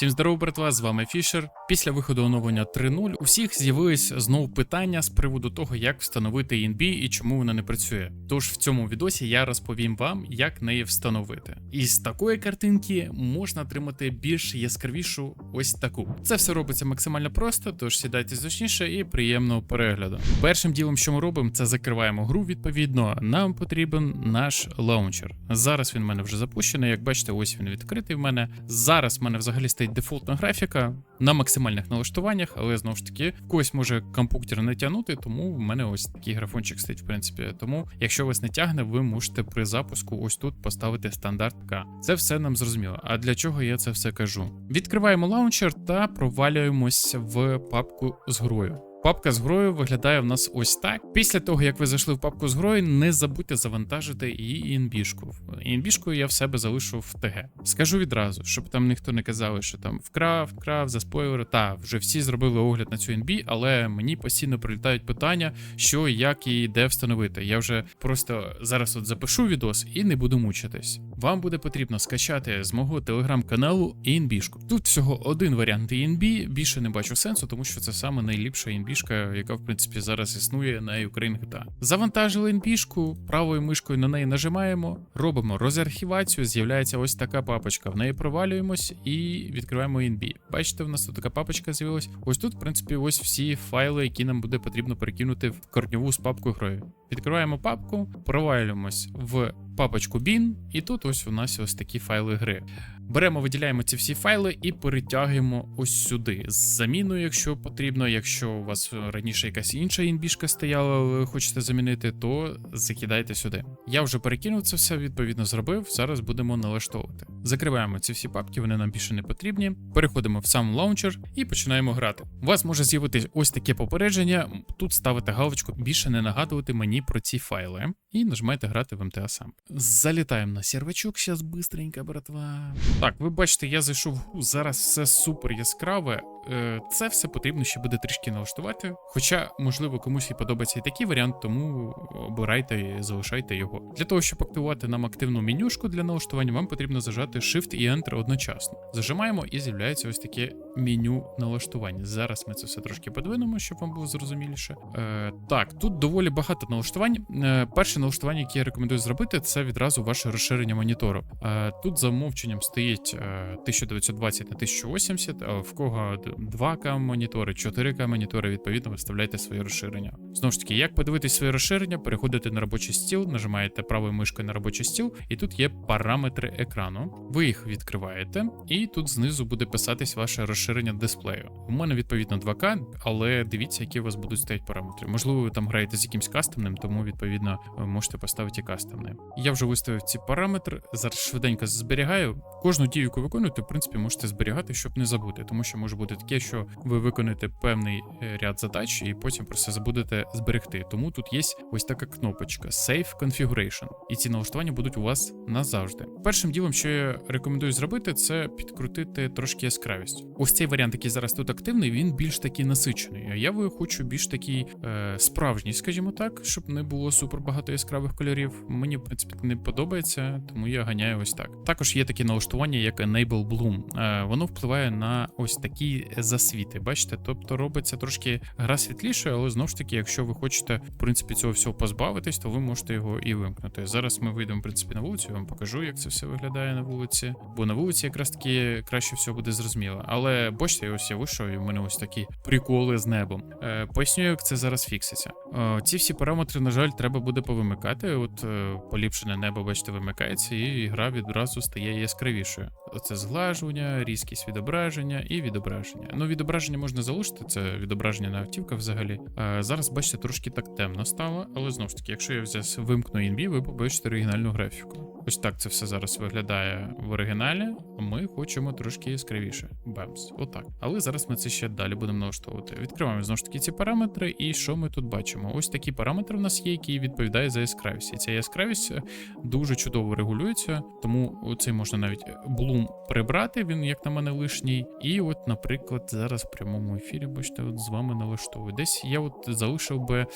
Всім здорово, братва, з вами Фішер. Після виходу оновлення 3.0 у всіх з'явились знову питання з приводу того, як встановити ENB і чому вона не працює. Тож в цьому відосі я розповім вам, як неї встановити. Із такої картинки можна отримати більш яскравішу ось таку. Це все робиться максимально просто, тож сідайте зручніше і приємного перегляду. Першим ділом, що ми робимо, це закриваємо гру. Відповідно, нам потрібен наш лаунчер. Зараз він в мене вже запущений. Як бачите, ось він відкритий в мене. Зараз в мене взагалі стоїть дефолтна графіка на максимальних налаштуваннях, але знову ж таки, в когось може компуктер не тягнути, тому в мене ось такий графончик стоїть, в принципі. Тому, якщо вас не тягне, ви можете при запуску ось тут поставити стандарт К. Це все нам зрозуміло. А для чого я це все кажу? Відкриваємо лаунчер та провалюємось в папку з грою. Папка з грою виглядає в нас ось так. Після того, як ви зайшли в папку з грою, не забудьте завантажити і інбішку. Інбішку я в себе залишу в ТГ. Скажу відразу, щоб там ніхто не казали, що там вкрав, вкрав, за спойлери. Та вже всі зробили огляд на цю NB, але мені постійно прилітають питання, що як і де встановити. Я вже просто зараз от запишу відос і не буду мучитись. Вам буде потрібно скачати з мого телеграм-каналу інбішку. Тут всього один варіант INB, більше не бачу сенсу, тому що це саме найліпша інбішка, яка в принципі зараз існує на Ukraine GTA. Завантажили інбішку, правою мишкою на неї нажимаємо, робимо розархівацію, з'являється ось така папочка. В неї провалюємось і відкриваємо INB. Бачите, в нас тут така папочка з'явилась. Ось тут, в принципі, ось всі файли, які нам буде потрібно перекинути в корньову з папкою грою. Відкриваємо папку, провалюємось в папочку bin, і тут ось у нас ось такі файли гри. Беремо, виділяємо ці всі файли і перетягуємо ось сюди. З заміною, якщо потрібно. Якщо у вас раніше якась інша інбішка стояла, ви хочете замінити, то закидайте сюди. Я вже перекинув це все, відповідно зробив. Зараз будемо налаштовувати. Закриваємо ці всі папки, вони нам більше не потрібні. Переходимо в сам лаунчер і починаємо грати. У вас може з'явитись ось таке попередження. Тут ставите галочку більше не нагадувати мені про ці файли. І нажимаєте грати в МТА сам. Залітаємо на сервачок, зараз быстренько, братва. Так, ви бачите, я зайшов зараз все супер яскраве. Е, Це все потрібно ще буде трішки налаштувати. Хоча, можливо, комусь і подобається і такий варіант, тому обирайте і залишайте його. Для того, щоб активувати нам активну менюшку для налаштування, вам потрібно зажати Shift і Enter одночасно. Зажимаємо і з'являється ось таке меню налаштування. Зараз ми це все трошки подвинемо, щоб вам було зрозуміліше. Е, Так, тут доволі багато налаштувань. Е, Перше налаштування, яке я рекомендую зробити, це відразу ваше розширення монітору. Е, Тут за мовченням стоїть е, 1920 на 1080, а в кого 2К монітори, 4К монітори, відповідно, виставляйте своє розширення. Знову ж таки, як подивитись своє розширення, переходите на робочий стіл, нажимаєте правою мишкою на робочий стіл, і тут є параметри екрану. Ви їх відкриваєте, і тут знизу буде писатись ваше розширення дисплею. У мене відповідно 2К, але дивіться, які у вас будуть стоять параметри. Можливо, ви там граєте з якимсь кастомним, тому відповідно можете поставити і кастомне. Я вже виставив ці параметри. Зараз швиденько зберігаю. Кожну дію, яку виконуєте, в принципі, можете зберігати, щоб не забути, тому що може бути таке, що ви виконуєте певний е, ряд задач і потім просто забудете зберегти. Тому тут є ось така кнопочка Save Configuration, і ці налаштування будуть у вас назавжди. Першим ділом, що я рекомендую зробити, це підкрутити трошки яскравість. Ось цей варіант, який зараз тут активний, він більш такий насичений. А я би хочу більш такий е, справжній, скажімо так, щоб не було супер багато яскравих кольорів. Мені в принципі не подобається, тому я ганяю ось так. Також є таке налаштування, як Enable Bloom. Е, воно впливає на ось такі засвіти. Бачите, тобто робиться трошки гра світліше, але знову ж таки, якщо ви хочете в принципі цього всього позбавитись, то ви можете його і вимкнути. Зараз ми вийдемо в принципі на вулицю. Я вам покажу, як це все виглядає на вулиці. Бо на вулиці якраз таки краще всього буде зрозуміло. Але бачите, ось я вийшов, і в мене ось такі приколи з небом. Е, поясню, як це зараз фікситься. Е, ці всі параметри, на жаль, треба буде повимикати. От е, поліпшене небо, бачите, вимикається, і гра відразу стає яскравішою. Оце зглажування, різкість відображення і відображення. Ну, відображення можна залишити, це відображення на автівках взагалі. А зараз, бачите, трошки так темно стало, але знову ж таки, якщо я взяв вимкну INB, ви побачите оригінальну графіку. Ось так це все зараз виглядає в оригіналі. Ми хочемо трошки яскравіше. Бемс, отак. Але зараз ми це ще далі будемо налаштовувати. Відкриваємо знову ж таки ці параметри, і що ми тут бачимо? Ось такі параметри в нас є, які відповідають за яскравість. І ця яскравість е, дуже чудово регулюється, тому цей можна навіть блум прибрати, він, як на мене, лишній. І от, наприклад. Наприклад, зараз в прямому ефірі, бачите, от з вами налаштовую. Десь я от залишив би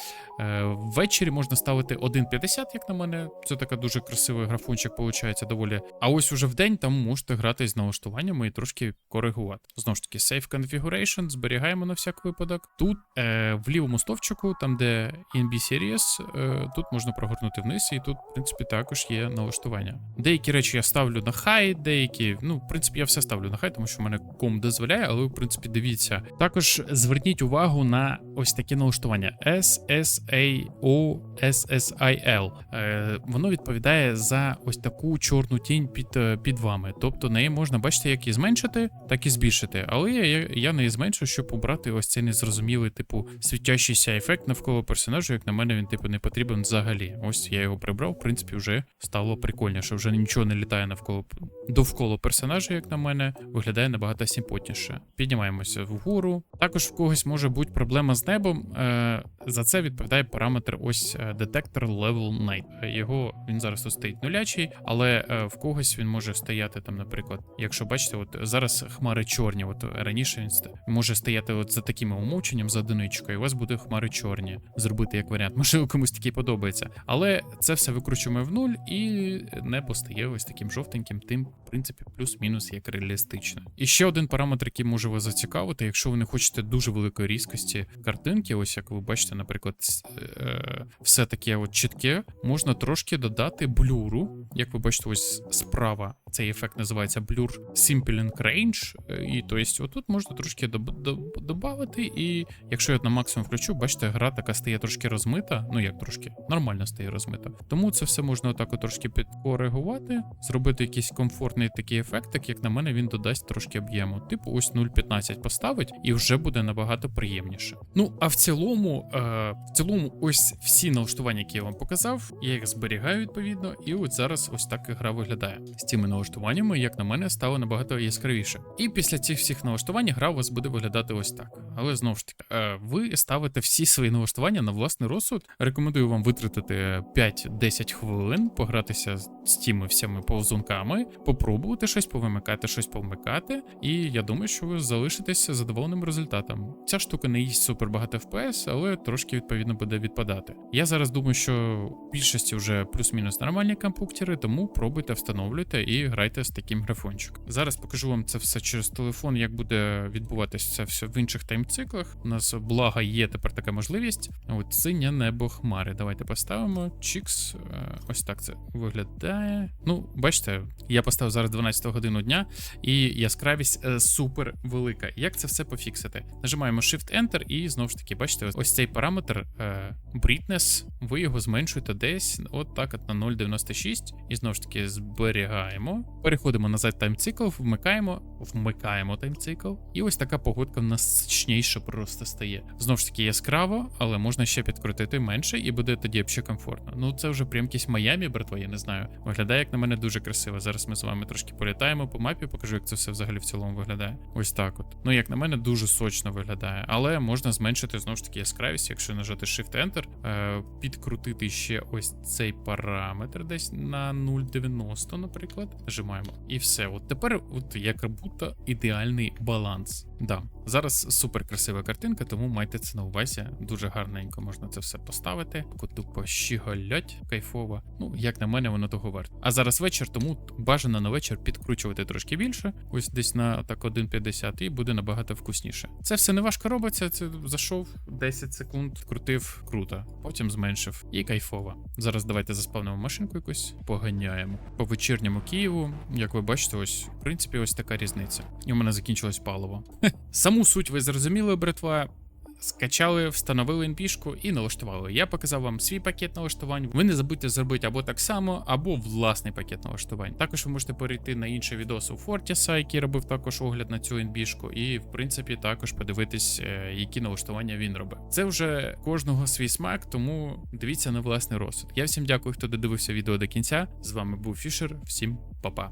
е, ввечері можна ставити 1.50, як на мене. Це така дуже красивий графончик, виходить доволі. А ось уже в день там можете грати з налаштуваннями і трошки коригувати. Знову ж таки, Save Configuration, зберігаємо на всяк випадок. Тут е, в лівому стовпчику, там де NB Series, е, тут можна прогорнути вниз, і тут, в принципі, також є налаштування. Деякі речі я ставлю на хай, деякі, ну, в принципі, я все ставлю на хай, тому що в мене ком дозволяє, але в принципі, дивіться. Також зверніть увагу на ось такі налаштування SSAO SSIL. Е, воно відповідає за ось таку чорну тінь під, е, під вами. Тобто неї можна бачити, як і зменшити, так і збільшити. Але я, я не зменшу, щоб обрати ось цей незрозумілий, типу, світящийся ефект навколо персонажу. Як на мене, він типу не потрібен взагалі. Ось я його прибрав, в принципі, вже стало прикольніше. Вже нічого не літає навколо довкола персонажа, як на мене, виглядає набагато симпотніше. Піднімаємося вгору. Також в когось може бути проблема з небом. Е, за це відповідає параметр ось е, детектор level night. Його він зараз тут стоїть нулячий, але е, в когось він може стояти там, наприклад, якщо бачите, от зараз хмари чорні. От раніше він може стояти от за таким умовченням, за одиничкою, у вас буде хмари чорні. Зробити як варіант. Можливо, комусь такий подобається. Але це все викручуємо в нуль і небо стає ось таким жовтеньким, тим, в принципі, плюс-мінус як реалістично. І ще один параметр, який може вас зацікавити, якщо ви не хочете дуже великої різкості картинки, ось як ви бачите, наприклад, е, все таке от чітке, можна трошки додати блюру. Як ви бачите, ось справа цей ефект називається Blur Simpling Range. е, І то есть, отут можна трошки додати. І якщо я на максимум включу, бачите, гра така стає трошки розмита. Ну як трошки, нормально стає розмита. Тому це все можна отак от трошки підкоригувати, зробити якийсь комфортний такий ефект, так як на мене, він додасть трошки об'єму. Типу ось 0.15 поставить, і вже буде набагато приємніше. Ну а в цілому, е, в цілому, ось всі налаштування, які я вам показав, я їх зберігаю відповідно, і от зараз ось так гра виглядає. З цими налаштуваннями, як на мене, стало набагато яскравіше. І після цих всіх налаштувань гра у вас буде виглядати ось так. Але знову ж таки, е, ви ставите всі свої налаштування на власний розсуд. Рекомендую вам витратити 5-10 хвилин, погратися з тими всіми повзунками, попробувати щось повимикати, щось повмикати. І я думаю, що ви залишитесь задоволеним результатом. Ця штука не їсть супер багато FPS, але трошки відповідно буде відпадати. Я зараз думаю, що в більшості вже плюс-мінус нормальні компуктери, тому пробуйте, встановлюйте і грайте з таким графончиком. Зараз покажу вам це все через телефон, як буде відбуватися це все в інших таймциклах. У нас благо є тепер така можливість. От синє небо хмари. Давайте поставимо. Чікс. Е, Ось так це виглядає. Ну, бачите, я поставив зараз 12 годину дня, і яскравість е, супер велика. Як це все пофіксити? Нажимаємо Shift-Enter, і знову ж таки, бачите, ось цей параметр е, Brightness, ви його зменшуєте десь от так от на 0,96. І знову ж таки зберігаємо. Переходимо назад таймцикл, вмикаємо, вмикаємо таймцикл. І ось така погодка в нас сочніше просто стає. Знову ж таки, яскраво, але можна ще підкрутити менше, і буде тоді взагалі комфортно. Ну це вже прям якийсь Майамі, братва, я не знаю. Виглядає, як на мене, дуже красиво. Зараз ми з вами трошки політаємо по мапі, покажу, як це все взагалі в цілому виглядає. Ось так от. Ну, як на мене, дуже сочно виглядає. Але можна зменшити знову ж таки яскравість, якщо нажати Shift-Enter, е, підкрутити ще ось цей параметр десь на 0,90, наприклад. Нажимаємо. І все. От тепер, от як будто ідеальний баланс. Да, зараз супер красива картинка, тому майте це на увазі. Дуже гарненько можна це все поставити. Тупо щіголять, кайфово. Ну, як на мене, воно того варто. А зараз вечір, тому бажано на вечір підкручувати трошки більше, ось десь на так 1,50 і буде набагато вкусніше. Це все не важко робиться. Це зайшов 10 секунд, крутив круто, потім зменшив і кайфово. Зараз давайте заспавнимо машинку якусь, поганяємо по вечірньому Києву. Як ви бачите, ось в принципі ось така різниця. І у мене закінчилось паливо. Саму суть ви зрозуміли, братва. Скачали, встановили NP-шку і налаштували. Я показав вам свій пакет налаштувань. Ви не забудьте зробити або так само, або власний пакет налаштувань. Також ви можете перейти на інший відос у Фортіса, який робив також огляд на цю NP-шку, і в принципі також подивитись, е, які налаштування він робить. Це вже кожного свій смак, тому дивіться на власний розсуд. Я всім дякую, хто додивився відео до кінця. З вами був Фішер. Всім па-па.